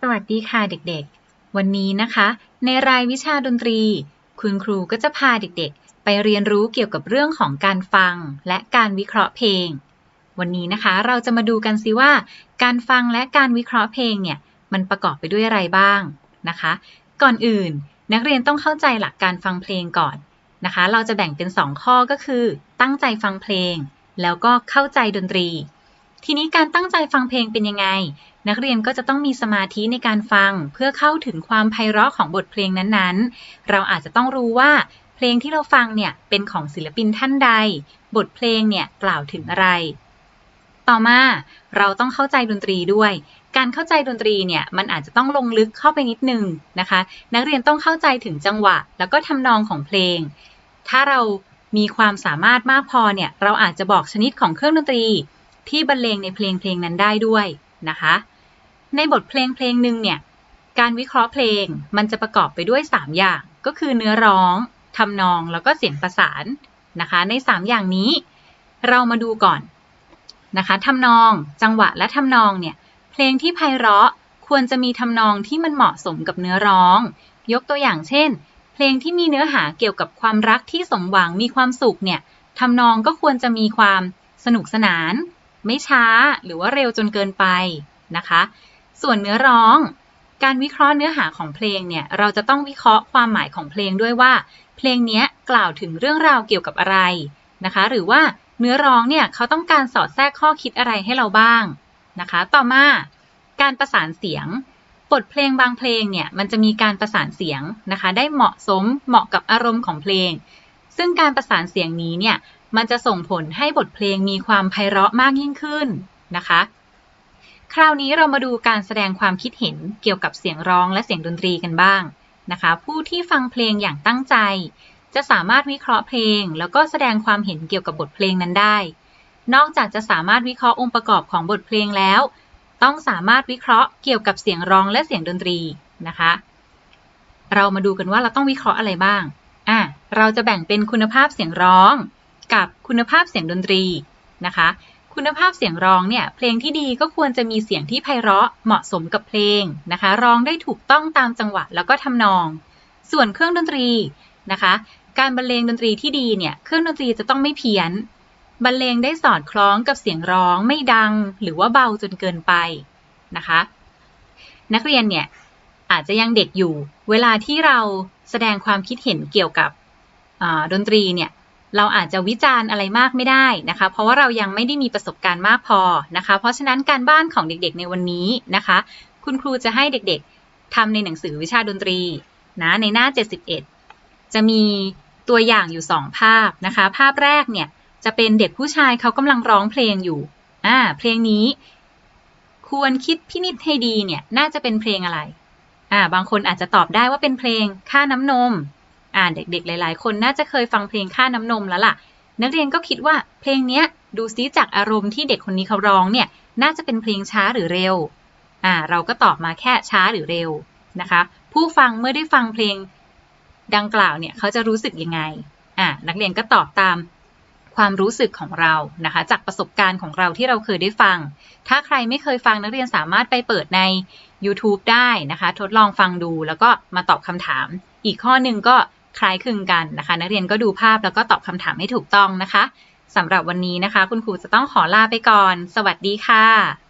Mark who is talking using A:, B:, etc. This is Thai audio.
A: สวัสดีค่ะเด็กๆ วันนี้นะคะ ในรายวิชาดนตรี คุณครูก็จะพาเด็กๆ ไปเรียนรู้เกี่ยวกับเรื่องของการฟังและการวิเคราะห์เพลง วันนี้นะคะเราจะมาดูกันสิว่า การฟังและการวิเคราะห์เพลงเนี่ยมันประกอบไปด้วยอะไรบ้างนะคะ ก่อนอื่นนักเรียนต้องเข้าใจหลักการฟังเพลงก่อนนะคะ เราจะแบ่งเป็น 2 ข้อก็คือ ตั้งใจฟังเพลง แล้วก็เข้าใจดนตรี ทีนี้การตั้งใจฟังเพลงเป็นยังไง นักเรียนก็จะต้องมีสมาธิในการฟังเพื่อเข้าถึงความไพเราะของบทเพลงนั้นๆ เราอาจจะต้องรู้ว่าเพลงที่เราฟังเนี่ยเป็นของศิลปินท่านใด บทเพลงเนี่ยกล่าวถึงอะไร ต่อมาเราต้องเข้าใจดนตรีด้วย การเข้าใจดนตรีเนี่ยมันอาจจะต้องลงลึกเข้าไปนิดนึงนะคะ นักเรียนต้องเข้าใจถึงจังหวะ แล้วก็ทำนองของเพลง ถ้าเรามีความสามารถมากพอเนี่ยเราอาจจะบอกชนิดของเครื่องดนตรี ที่บรรเลงในเพลงเพลงนั้นได้ด้วยนะคะ ในบทเพลงเพลงหนึ่งเนี่ย การวิเคราะห์เพลงมันจะประกอบไปด้วย 3 อย่าง ก็คือเนื้อร้องทำนองแล้วก็เสียงประสานนะคะ ใน 3 อย่างนี้เรามาดูก่อนนะคะทำนองจังหวะและทำนองเนี่ย เพลงที่ไพเราะควรจะมีทำนองที่มันเหมาะสมกับเนื้อร้อง ยกตัวอย่างเช่น เพลงที่มีเนื้อหาเกี่ยวกับความรักที่สมหวังมีความสุขเนี่ยทำนองก็ควรจะมีความสนุกสนาน ไม่ช้าหรือว่าเร็วจนเกินไปนะคะ ส่วนเนื้อร้อง การวิเคราะห์เนื้อหาของเพลงเนี่ยเราจะต้องวิเคราะห์ความหมายของเพลงด้วยว่า เพลงนี้กล่าวถึงเรื่องราวเกี่ยวกับอะไรนะคะ หรือว่าเนื้อร้องเนี่ยเขาต้องการสอดแทรกข้อคิดอะไรให้เราบ้างนะคะ ต่อมาการประสานเสียงบทเพลงบางเพลงเนี่ยมันจะมีการประสานเสียงนะคะ ได้เหมาะสมเหมาะกับอารมณ์ของเพลง ซึ่งการประสานเสียงนี้เนี่ย มันจะส่งผลให้บทเพลงมีความไพเราะมากยิ่งขึ้นนะคะ คราวนี้เรามาดูการแสดงความคิดเห็นเกี่ยวกับเสียงร้องและเสียงดนตรีกันบ้างนะคะ ผู้ที่ฟังเพลงอย่างตั้งใจ จะสามารถวิเคราะห์เพลง แล้วก็แสดงความเห็นเกี่ยวกับบทเพลงนั้นได้ นอกจากจะสามารถวิเคราะห์องค์ประกอบของบทเพลงแล้ว ต้องสามารถวิเคราะห์เกี่ยวกับเสียงร้องและเสียงดนตรีนะคะ เรามาดูกันว่าเราต้องวิเคราะห์อะไรบ้างอะเราจะแบ่งเป็นคุณภาพเสียงร้อง กับคุณภาพเสียงดนตรีนะคะ คุณภาพเสียงร้องเนี่ยเพลงที่ดีก็ควรจะมีเสียงที่ไพเราะเหมาะสมกับเพลงนะคะร้องได้ถูกต้องตามจังหวะแล้วก็ทำนอง ส่วนเครื่องดนตรีนะคะ การบรรเลงดนตรีที่ดีเนี่ยเครื่องดนตรีจะต้องไม่เพี้ยนบรรเลงได้สอดคล้องกับเสียงร้องไม่ดัง หรือว่าเบาจนเกินไปนะคะ นักเรียนเนี่ยอาจจะยังเด็กอยู่ เวลาที่เราแสดงความคิดเห็นเกี่ยวกับดนตรีเนี่ย เราอาจจะวิจารณ์อะไรมากไม่ได้นะคะ เพราะว่าเรายังไม่ได้มีประสบการณ์มากพอนะคะ เพราะฉะนั้นการบ้านของเด็กๆในวันนี้นะคะ คุณครูจะให้เด็กๆทำในหนังสือวิชาดนตรีนะในหน้า 71 จะมีตัวอย่างอยู่ 2 ภาพนะคะ ภาพแรกเนี่ยจะเป็นเด็กผู้ชายเขากำลังร้องเพลงอยู่อ่าเพลงนี้ ควรคิดพินิจให้ดีเนี่ยน่าจะเป็นเพลงอะไรอ่าบางคนอาจจะตอบได้ว่าเป็นเพลงค่าน้ำนม อ่าเด็กๆ หลาย ๆ คนน่าจะเคยฟังเพลงค่าน้ำนมแล้วล่ะ นักเรียนก็คิดว่าเพลงเนี้ยดูซิจากอารมณ์ที่เด็กคนนี้เขาร้องเนี่ยน่าจะเป็นเพลงช้าหรือเร็วอ่าเราก็ตอบมาแค่ช้าหรือเร็วนะคะ ผู้ฟังเมื่อได้ฟังเพลงดังกล่าวเนี่ยเขาจะรู้สึกยังไงอ่านักเรียนก็ตอบตามความรู้สึกของเรานะคะ จากประสบการณ์ของเราที่เราเคยได้ฟัง ถ้าใครไม่เคยฟังนักเรียนสามารถไปเปิดใน YouTube ได้นะคะ ทดลองฟังดูแล้วก็มาตอบคำถาม อีกข้อหนึ่งก็ คล้ายคลึงกันนะคะ นักเรียนก็ดูภาพแล้วก็ตอบคำถามให้ถูกต้องนะคะสำหรับวันนี้นะคะ คุณครูจะต้องขอลาไปก่อน สวัสดีค่ะ